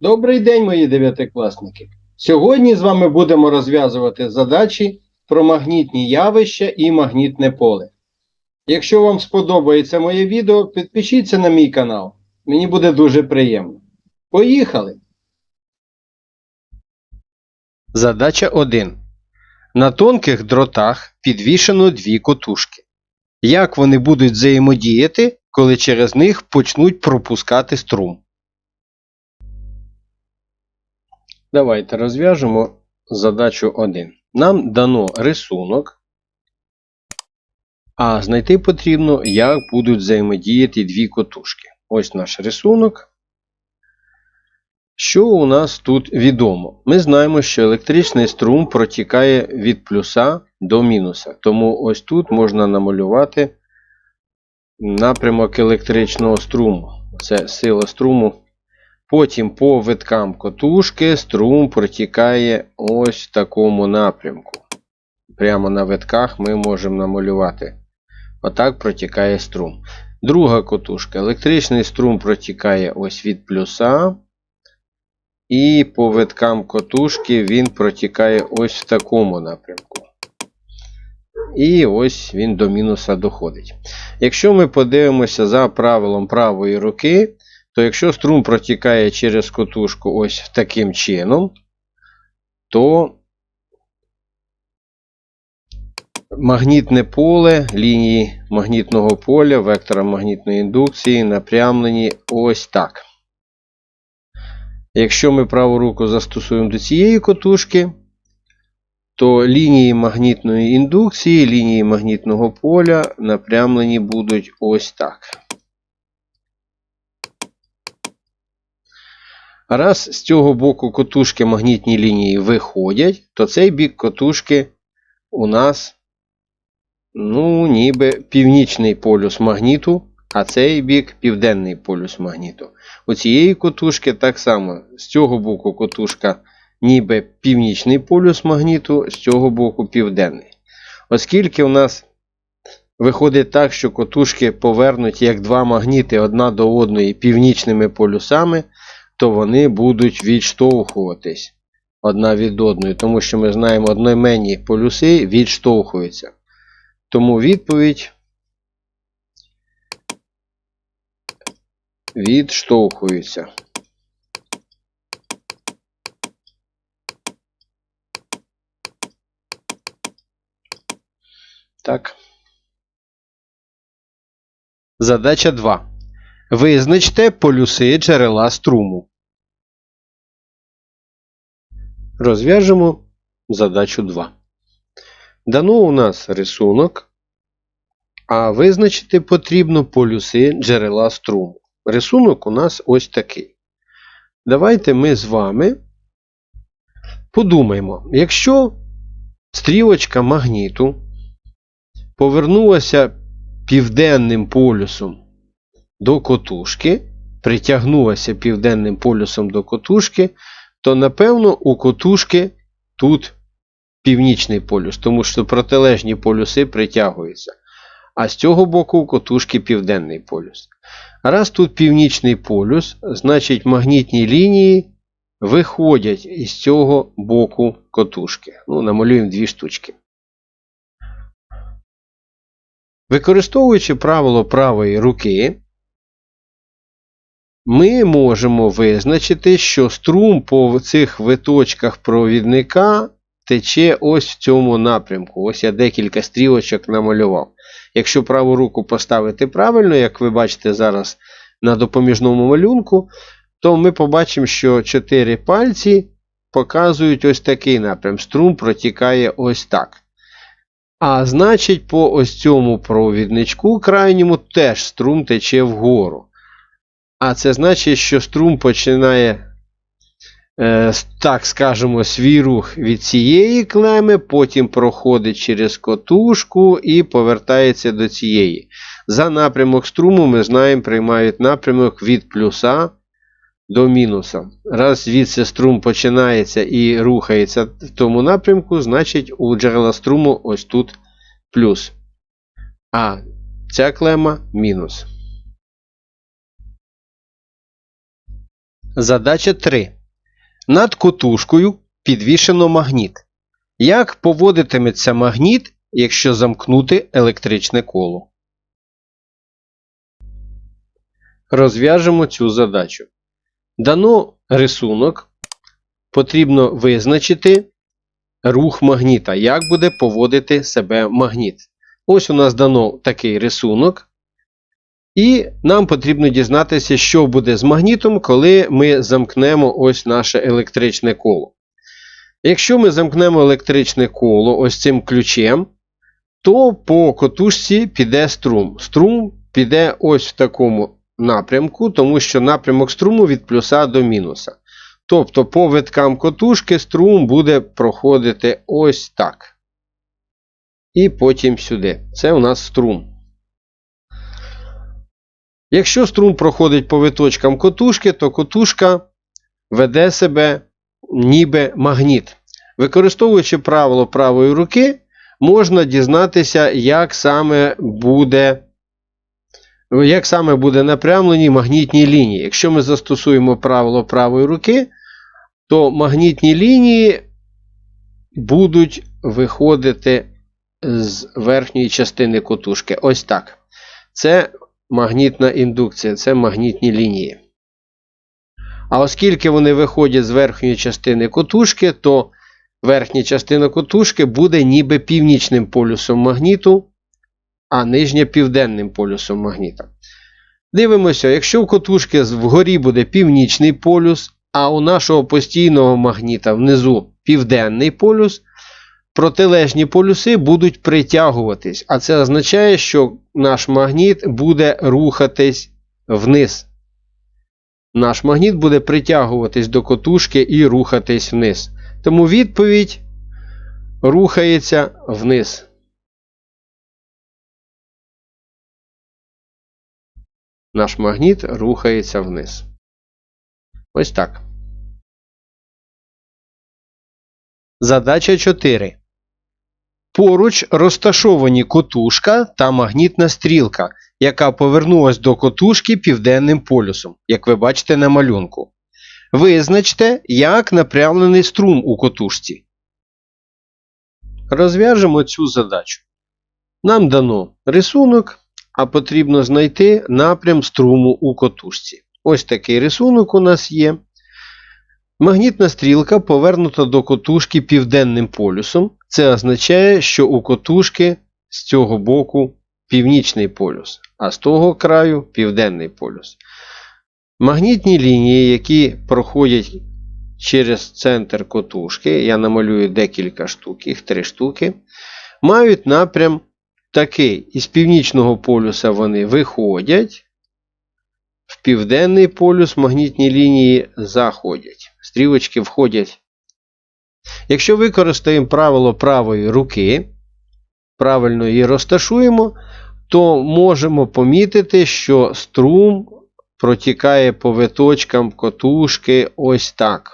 Добрий день, мої дев'ятикласники! Сьогодні з вами будемо розв'язувати задачі про магнітні явища і магнітне поле. Якщо вам сподобається моє відео, підпишіться на мій канал. Мені буде дуже приємно. Поїхали! Задача 1. На тонких дротах підвішено дві котушки. Як вони будуть взаємодіяти, коли через них почнуть пропускати струм? Давайте розв'яжемо задачу 1. Нам дано рисунок, а знайти потрібно, як будуть взаємодіяти дві котушки. Ось наш рисунок. Що у нас тут відомо? Ми знаємо, що електричний струм протікає від плюса до мінуса. Тому ось тут можна намалювати напрямок електричного струму. Це сила струму. Потім по виткам котушки струм протікає ось в такому напрямку. Прямо на витках ми можемо намалювати. Отак протікає струм. Друга котушка. Електричний струм протікає ось від плюса. І по виткам котушки він протікає ось в такому напрямку. І ось він до мінуса доходить. Якщо ми подивимося за правилом правої руки, то якщо струм протікає через котушку ось таким чином, то магнітне поле лінії магнітного поля, вектора магнітної індукції напрямлені ось так. Якщо ми праву руку застосуємо до цієї котушки, то лінії магнітної індукції, лінії магнітного поля напрямлені будуть ось так. Раз з цього боку котушки магнітні лінії виходять, то цей бік котушки у нас, ну, ніби північний полюс магніту, а цей бік південний полюс магніту. У цієї котушки так само з цього боку котушка ніби північний полюс магніту, з цього боку південний. Оскільки у нас виходить так, що котушки повернуті як два магніти одна до одної північними полюсами, то вони будуть відштовхуватись одна від одної, тому що ми знаємо, одноіменні полюси відштовхуються. Тому відповідь відштовхуються. Так. Задача 2. Визначте полюси джерела струму. Розв'яжемо задачу 2. Дано у нас рисунок, а визначити потрібно полюси джерела струму. Рисунок у нас ось такий. Давайте ми з вами подумаємо, якщо стрілочка магніту повернулася південним полюсом до котушки, притягнулася південним полюсом до котушки, то напевно у котушки тут північний полюс, тому що протилежні полюси притягуються. А з цього боку у котушки південний полюс. Раз тут північний полюс, значить магнітні лінії виходять із цього боку котушки. Ну, намалюємо дві штучки. Використовуючи правило правої руки, ми можемо визначити, що струм по цих виточках провідника тече ось в цьому напрямку. Ось я декілька стрілочок намалював. Якщо праву руку поставити правильно, як ви бачите зараз на допоміжному малюнку, то ми побачимо, що 4 пальці показують ось такий напрям. Струм протікає ось так. А значить, по ось цьому провідничку крайньому теж струм тече вгору. А це значить, що струм починає, е, так скажемо, свій рух від цієї клеми, потім проходить через котушку і повертається до цієї. За напрямок струму ми знаємо, приймають напрямок від плюса до мінуса. Раз звідси струм починається і рухається в тому напрямку, значить у джерела струму ось тут плюс. А ця клема мінус. Задача 3. Над котушкою підвішено магніт. Як поводитиметься магніт, якщо замкнути електричне коло? Розв'яжемо цю задачу. Дано рисунок. Потрібно визначити рух магніта, як буде поводити себе магніт. Ось у нас дано такий рисунок. І нам потрібно дізнатися, що буде з магнітом, коли ми замкнемо ось наше електричне коло. Якщо ми замкнемо електричне коло ось цим ключем, то по котушці піде струм. Струм піде ось в такому напрямку, тому що напрямок струму від плюса до мінуса. Тобто по виткам котушки струм буде проходити ось так. І потім сюди. Це у нас струм. Якщо струм проходить по виточкам котушки, то котушка веде себе ніби магніт. Використовуючи правило правої руки, можна дізнатися, як саме буде як саме буде напрямлені магнітні лінії. Якщо ми застосуємо правило правої руки, то магнітні лінії будуть виходити з верхньої частини котушки. Ось так. Це магнітна індукція, це магнітні лінії. А оскільки вони виходять з верхньої частини котушки, то верхня частина котушки буде ніби північним полюсом магніту, а нижня південним полюсом магніта. Дивимося, якщо в котушки вгорі буде північний полюс, а у нашого постійного магніта внизу південний полюс, протилежні полюси будуть притягуватись. А це означає, що наш магніт буде рухатись вниз. Наш магніт буде притягуватись до котушки і рухатись вниз. Тому відповідь рухається вниз. Наш магніт рухається вниз. Ось так. Задача 4. Поруч розташовані котушка та магнітна стрілка, яка повернулась до котушки південним полюсом, як ви бачите на малюнку. Визначте, як напрямлений струм у котушці. Розв'яжемо цю задачу. Нам дано рисунок, а потрібно знайти напрям струму у котушці. Ось такий рисунок у нас є. Магнітна стрілка повернута до котушки південним полюсом. Це означає, що у котушки з цього боку північний полюс, а з того краю південний полюс. Магнітні лінії, які проходять через центр котушки, я намалюю декілька штук, їх три штуки, мають напрям такий. Із північного полюса вони виходять, в південний полюс магнітні лінії заходять. Стрілочки входять. Якщо використаємо правило правої руки, правильно її розташуємо, то можемо помітити, що струм протікає по виточкам котушки ось так.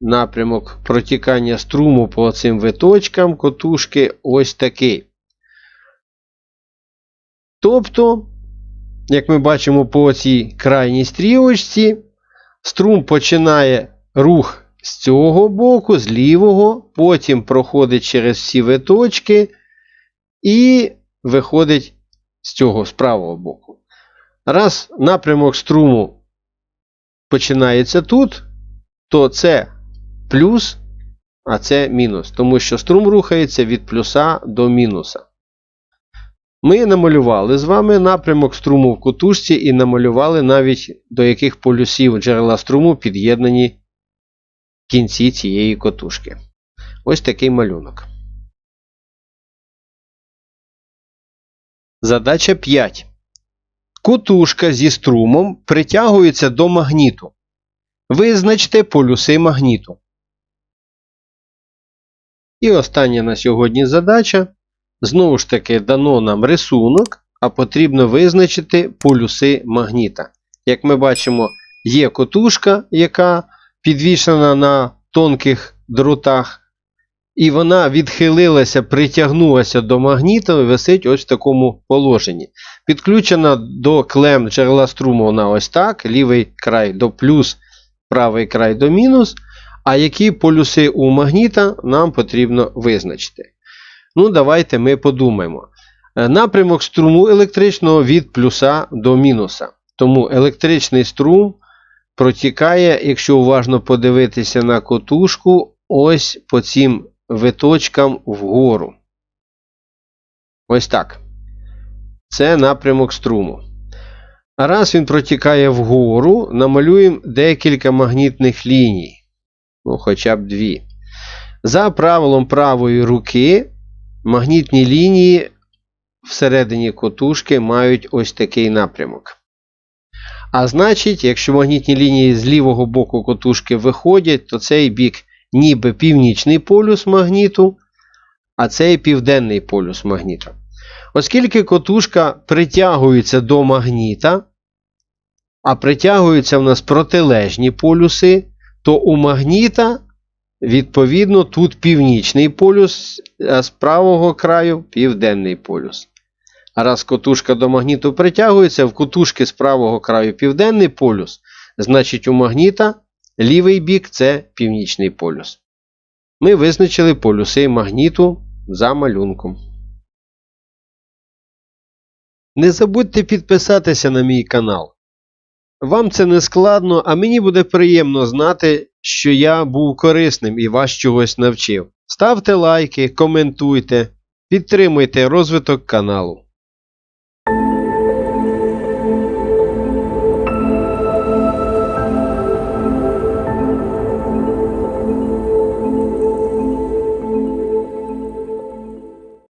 Напрямок протікання струму по цим виточкам котушки ось такий. Тобто, як ми бачимо по цій крайній стрілочці, струм починає рух з цього боку, з лівого, потім проходить через всі виточки і виходить з цього з правого боку. Раз напрямок струму починається тут, то це плюс, а це мінус. Тому що струм рухається від плюса до мінуса. Ми намалювали з вами напрямок струму в кутушці і намалювали навіть до яких полюсів джерела струму під'єднані кінці цієї котушки. Ось такий малюнок. Задача 5. Котушка зі струмом притягується до магніту. Визначте полюси магніту. І остання на сьогодні задача. Знову ж таки, дано нам рисунок, а потрібно визначити полюси магніта. Як ми бачимо, є котушка, яка підвішена на тонких дротах, і вона відхилилася, притягнулася до магніта і висить ось в такому положенні. Підключена до клем джерела струму вона ось так, лівий край до плюс правий край до мінус, а які полюси у магніта нам потрібно визначити. Ну, давайте ми подумаємо. Е, Напрямок струму електричного від плюса до мінуса. Тому електричний струм протікає, якщо уважно подивитися на котушку, ось по цим виточкам вгору. Ось так. Це напрямок струму. А раз він протікає вгору, намалюємо декілька магнітних ліній. Ну, хоча б дві. За правилом правої руки, магнітні лінії всередині котушки мають ось такий напрямок. А значить, якщо магнітні лінії з лівого боку котушки виходять, то цей бік ніби північний полюс магніту, а цей південний полюс магніта. Оскільки котушка притягується до магніта, а притягуються в нас протилежні полюси, то у магніта, відповідно, тут північний полюс, а з правого краю південний полюс. Раз котушка до магніту притягується, в котушки з правого краю південний полюс, значить у магніта лівий бік це північний полюс. Ми визначили полюси магніту за малюнком. Не забудьте підписатися на мій канал. Вам це не складно, а мені буде приємно знати, що я був корисним і вас чогось навчив. Ставте лайки, коментуйте, підтримуйте розвиток каналу.